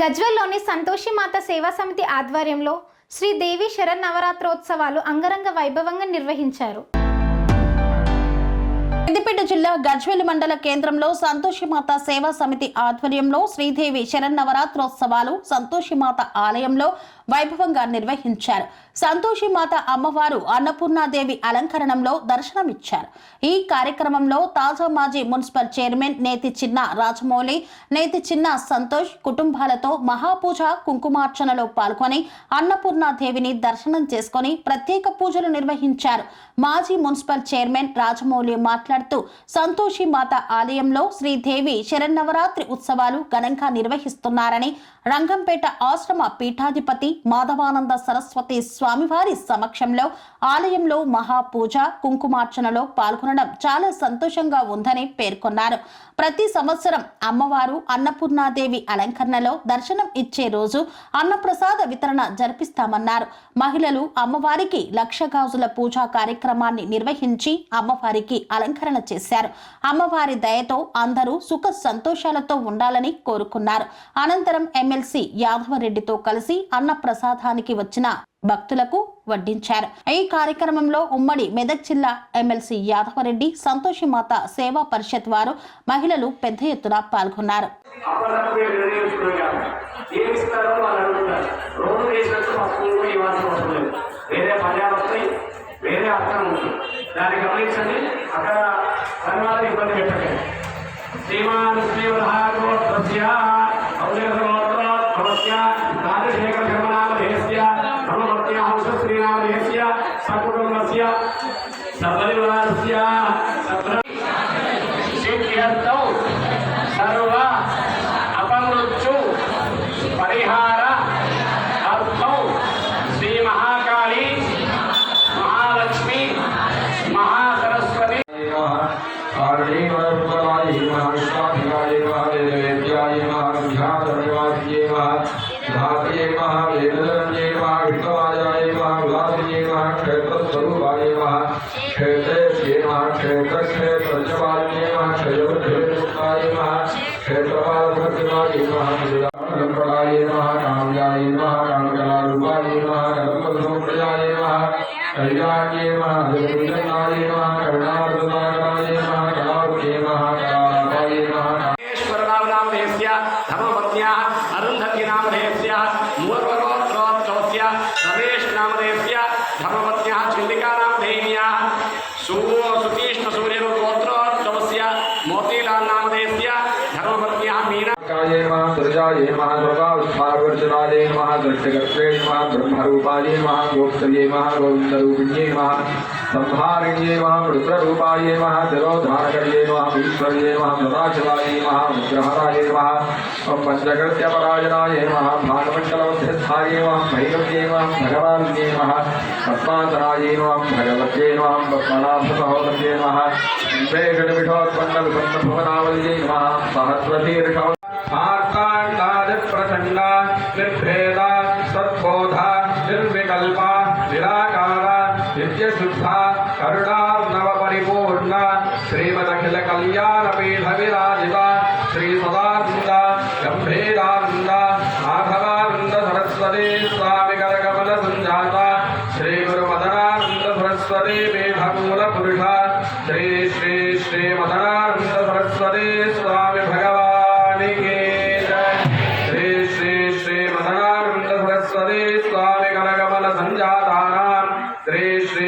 గజ్వెల్లోని సంతోషిమాత సేవా సమితి ఆధ్వర్యంలో శ్రీదేవి శరన్నవరాత్రోత్సవాలు అంగరంగ వైభవంగా నిర్వహించారు. సిద్దిపేట జిల్లా గజ్వెల్ మండల కేంద్రంలో సంతోషిమాత సేవా సమితి ఆధ్వర్యంలో శ్రీదేవి శరన్నవరాత్రోత్సవాలు సంతోషిమాత ఆలయంలో వైభవంగా నిర్వహించారు. సంతోషి మాత అమ్మవారు అన్నపూర్ణాదేవి అలంకరణంలో దర్శనమిచ్చారు. ఈ కార్యక్రమంలో తాజా మాజీ మున్సిపల్ చైర్మన్ నేతి చిన్న రాజమౌళి నేతి చిన్న సంతోష్ కుటుంబాలతో మహాపూజ కుంకుమార్చనలో పాల్గొని అన్నపూర్ణాదేవిని దర్శనం చేసుకొని ప్రత్యేక పూజలు నిర్వహించారు. మాజీ మున్సిపల్ చైర్మన్ రాజమౌళి మాట్లాడుతూ సంతోషి మాత ఆలయంలో శ్రీదేవి శరన్నవరాత్రి ఉత్సవాలు ఘనంగా నిర్వహిస్తున్నారని రంగంపేట ఆశ్రమ పీఠాధిపతి మాధవానంద సరస్వతి స్వామివారి సమక్షంలో ఆలయంలో మహాపూజ కుంకుమార్చనలో పాల్గొనడం చాలా సంతోషంగా ఉందని పేర్కొన్నారు. ప్రతి సంవత్సరం అమ్మవారు అన్నపూర్ణాదేవి అలంకరణలో దర్శనం ఇచ్చే రోజు అన్నప్రసాద వితరణ జరిపిస్తామన్నారు. మహిళలు అమ్మవారికి లక్ష గాజుల పూజా కార్యక్రమాన్ని నిర్వహించి అమ్మవారికి అలంకరణ చేశారు. అమ్మవారి దయతో అందరూ సుఖ సంతోషాలతో ఉండాలని కోరుకున్నారు. అనంతరం ఎమ్మెల్సీ యాదవరెడ్డితో కలిసి అన్న ప్రసాదానికి వచ్చిన భక్తులకు వడ్డించారు. ఈ కార్యక్రమంలో ఉమ్మడి మెదక్ జిల్లా ఎమ్మెల్సీ యాదవరెడ్డి సంతోషిమాత సేవా పరిషత్ వారు మహిళలు పెద్ద ఎత్తున పాల్గొన్నారు. వేరే అర్థం ఉంటుంది దాన్ని గమనించండి. అక్కడ తర్వాత ఇబ్బంది పెట్టకండి. శ్రీమాన్ क्षेत्र स्वरूप क्षेत्र क्षेत्र क्षेत्र देविया सूर्य सुतीष्ण सूर्य गोत्र तमस्या मोतीलाल नामदेश धर्मपत्निया मीना ये महा दुर्गा ये महा दुर्गा महासचिवालय महादृष्टकर्त्रे नम ब्रह्मरूपाय नम गोत्रे नम, गोविन्दरूपिण्ये नम, संहारिण्ये नम वृत्ररूपाय नम, जलोद्धारकर्ये नम ईश्वर्ये नम सदाशिवाय नम विग्रहराय नम ॐ पञ्चकृत्यपरायणाय नमः भागमण्डलवस्थिस्थाय नमः, भैरव्ये नमः भगवान्ये नमः पद्मातराय नमः, भगवत्ये नमः, पद्मनाभसहोदर्ये नमः वेषणविषोत्पन्नविपन्नभुवनावल्ये नम सहस्रतीर्षौ నిత్యశుద్ధ కరుణార్ణవ పరిపూర్ణ శ్రీమదఖిల కళ్యాణ పీఠ విరాజిత శ్రీ సదానంద గంభీరానంద మాధవానంద సరస్వతి స్వామి కరకమల సంజాత శ్రీ గురు మదనానంద సరస్వతి పీఠమూల పురుష శ్రీ శ్రీ శ్రీ మదనానంద సరస్వతి స్వామి భగవానికి జయ శ్రీ శ్రీ శ్రీ మదనానంద సరస్వతి స్వామి కనకమల సంజాతానాం శ్రీ శ్రీ శ్రీ